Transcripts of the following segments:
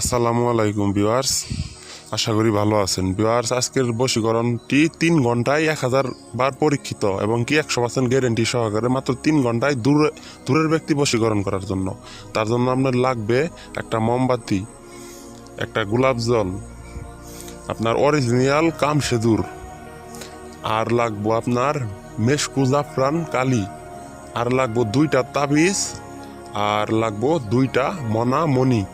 আসসালামু আলাইকুম ভিউয়ার্স। আশা করি ভালো আছেন। ভিউয়ার্স, আজকের বশীকরণটি তিন ঘন্টায় এক হাজার বার পরীক্ষিত এবং কি একশো পার্সেন্ট গ্যারেন্টি সহকারে মাত্র তিন ঘন্টায় দূরে, দূরের ব্যক্তি বশীকরণ করার জন্য। তার জন্য আপনার লাগবে একটা মোমবাতি, একটা গোলাপ জল, আপনার অরিজিনাল কাম সেদুর, আর লাগবো আপনার মেশকু জাফরান কালি, আর লাগবো দুইটা তাবিজ, আর লাগবো দুইটা মনা মণি।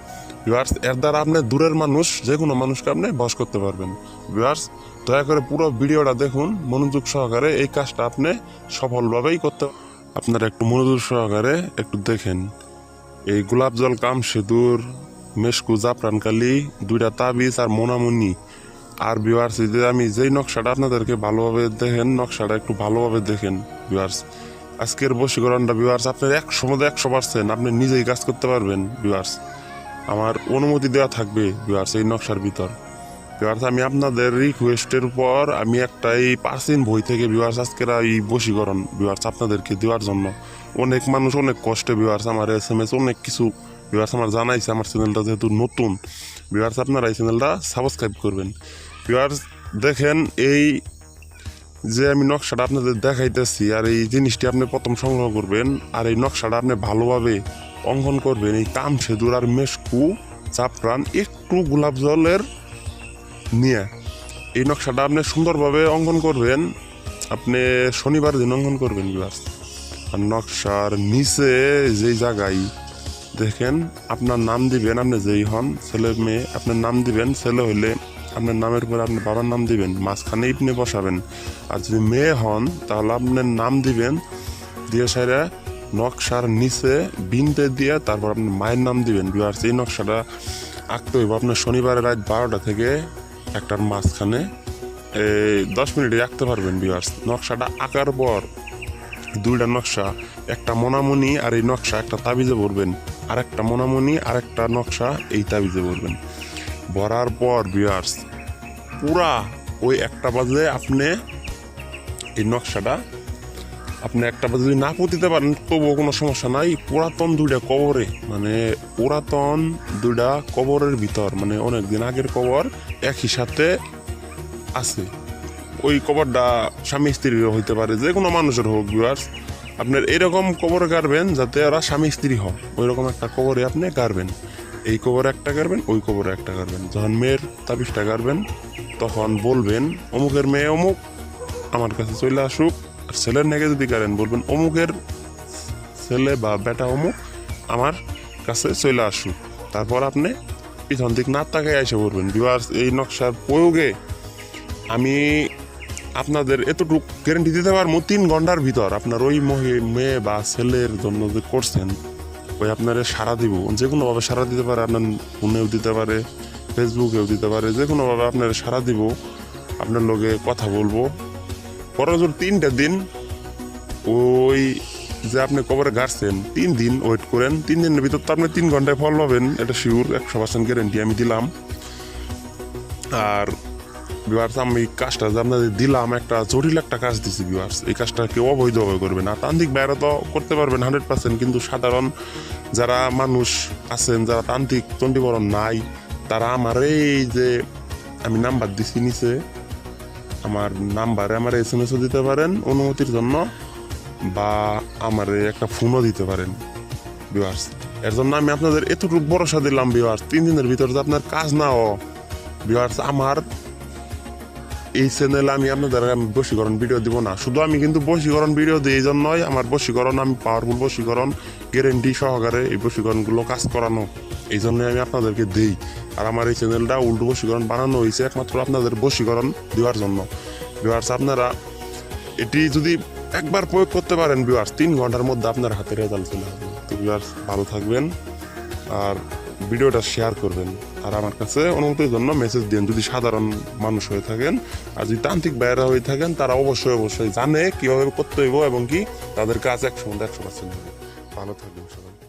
ভিউয়ার্স এর দ্বারা আপনি দূরের মানুষ যে কোনো মানুষকে আপনি বস করতে পারবেন। ভিউয়ার্স দয়া করে পুরো ভিডিওটা দেখুন, মনোযোগ সহকারে এই কাজটা আপনি সফলভাবেই করতে আপনারা একটু মনোযোগ সহকারে একটু দেখেন। এই গোলাপ জল, কাম সেদুর, মেশকু জাফরানকালি দুইটা তাবিজ আর মোনামুনি। আর ভিউয়ার্স আমি যেই নকশাটা আপনাদেরকে ভালোভাবে দেখেন, নকশাটা একটু ভালোভাবে দেখেন ভিউয়ার্স আজকের বশীকরণটা ভিউয়ার্স আপনার একশো মধ্যে একশো পার্সেন্ট আপনি নিজেই কাজ করতে পারবেন ভিউয়ার্স আমার অনুমতি দেওয়া থাকবে ভিউয়ার্স এই নকশার ভিতর। ভিউয়ার্স আমি আপনাদের রিকোয়েস্টের উপর আমি একটা এই পার্সেন্ট বই থেকে ভিউয়ার্স আজকের এই বশীকরণ ভিউয়ার্স আপনাদেরকে দেওয়ার জন্য। অনেক মানুষ অনেক কষ্টে ভিউয়ার্স আমার এস এম এস অনেক কিছু ভিউয়ার্স আমার জানাইছে, আমার চ্যানেলটা যেহেতু নতুন। ভিউয়ার্স আপনারা এই চ্যানেলটা সাবস্ক্রাইব করবেন। ভিউয়ার্স দেখেন এই যে আমি নকশাটা আপনাদের দেখাইতেছি আর এই জিনিসটি আপনি প্রথম সংগ্রহ করবেন, আর এই নকশাটা আপনি ভালোভাবে অঙ্কন করবেন। এই কাম সেদুর আর মেশকু চাপরান একটু গোলাপ জলের নিয়ে। এই নকশাটা আপনি সুন্দরভাবে অঙ্কন করবেন। আপনি শনিবার দিন অঙ্কন করবেন বিবাস আর নকশার নিচে যেই জায়গায় দেখেন, আপনার নাম দিবেন, আপনি যেই হন, ছেলে মেয়ে, আপনার নাম দিবেন, ছেলে হইলে আপনার নামের পরে আপনার বাবার নাম দিবেন, মাঝখানে ইপনে বসাবেন। আর যদি মেয়ে হন, তাহলে আপনার নাম দিবেন, দিয়ে সাইরা নকশার নিচে বিনতে দিয়ে তারপর আপনি মায়ের নাম দিবেন। বিহার এই নকশাটা আঁকতে হইব, আপনার শনিবারের রাত বারোটা থেকে একটার মাঝখানে দশ মিনিটে আঁকতে পারবেন বিহার নকশাটা আঁকার পর দুইটা নকশা, একটা মোনামুনি আর এই নকশা একটা তাবিজে পড়বেন। আর একটা মোনামুনি আর একটা নকশা এই তাবিজে ভরবেন ভরার পর বিয়ার্স পুরা ওই একটা বাজে আপনি এই নকশাটা আপনি একটা বাজে যদি না পুঁতিতে পারেন, তবুও কোনো সমস্যা নাই। পুরাতন দুইটা কবরে মানে পুরাতন দুইটা কবরের ভিতর মানে অনেক দিন আগের কবর একই সাথে আছে। ওই কবরটা স্বামী স্ত্রীর হইতে পারে, যে কোনো মানুষের হোক ভিউয়ার্স আপনার এরকম কবর গাড়বেন যাতে ওরা স্বামী স্ত্রী হয়। ওই রকম একটা কবরে আপনি গাড়বেন। এই কবরে একটা গাড়বেন, ওই কবরে একটা গাড়বেন। যখন মেয়ের তাবিজটা গাড়বেন, তখন বলবেন, অমুকের মেয়ে অমুক, আমার কাছে চলে আসুক। আর ছেলের নেগে যদি গাড়েন, বলবেন, অমুকের ছেলে বা বেটা অমুক, আমার কাছে চলে আসুক। তারপর আপনি পিছন দিক না তাকায় এসে বলবেন বিবাস এই নকশার প্রয়োগে আমি আপনাদের এতটুকু গ্যারেন্টি দিতে পারব তিন ঘণ্টার ভিতর আপনার ওই মেয়ে বা ছেলের জন্য যে করছেন ওই আপনারা সারা দিব। যে কোনোভাবে সারা দিতে পারে, আপনার ফোনেও দিতে পারে, ফেসবুকেও দিতে পারে যে কোনোভাবে আপনারা সারা দিব, আপনার লগে কথা বলব। পরজোর তিনটা দিন ওই যে আপনি কবরে গাড়ছেন তিন দিন ওয়েট করেন। তিন দিনের ভিতর তো আপনি তিন ঘন্টায় ফল পাবেন, এটা শিওর একশো পার্সেন্ট গ্যারেন্টি আমি দিলাম। আর বিভার্স আমি কাজটা যে আপনাদের দিলাম, একটা জটিল একটা কাজ দিছি বিভার্স এই কাজটা কেউ অবৈধভাবে করবে না। তান্ত্রিক বাইরে তো করতে পারবেন হান্ড্রেড পার্সেন্ট কিন্তু সাধারণ যারা মানুষ আছেন, যারা তান্ত্রিক চণ্ডীবরণ নাই, তারা আমার এই যে আমি নাম্বার দিছি নিচে, আমার নাম্বারে আমার এস এম এসও দিতে পারেন অনুমতির জন্য, বা আমার একটা ফোনও দিতে পারেন বিভার্স এর জন্য আমি আপনাদের এতটুকু ভরসা দিলাম বিভার্স তিন দিনের ভিতরে আপনার কাজ না ও বিভার্স আমার এই চ্যানেলে আমি আপনাদের আমি বশীকরণ ভিডিও দিব না। শুধু আমি কিন্তু বশীকরণ ভিডিও দিই, এই জন্যই আমার বশীকরণ, আমি পাওয়ারফুল বশীকরণ গ্যারেন্টি সহকারে এই বশীকরণগুলো কাজ করানো, এই জন্যই আমি আপনাদেরকে দিই। আর আমার এই চ্যানেলটা উল্টো বশীকরণ বানানো হয়েছে একমাত্র আপনাদের বশীকরণ দেওয়ার জন্য। ভিউয়ার্স আপনারা এটি যদি একবার প্রয়োগ করতে পারেন ভিউয়ার্স তিন ঘণ্টার মধ্যে আপনার হাতে রেজাল্ট চলে আসবে। তো ভালো থাকবেন আর ভিডিওটা শেয়ার করবেন। আর আমার কাছে অনুমতির জন্য মেসেজ দিন যদি সাধারণ মানুষ হয়ে থাকেন আর যদি তান্ত্রিক বাইরা হয়ে থাকেন, তারা অবশ্যই অবশ্যই জানে কীভাবে করতে হইব এবং কি তাদের কাজ একশো মধ্যে একশো পার্সেন্ট হবে। ভালো থাকবেন সবাই।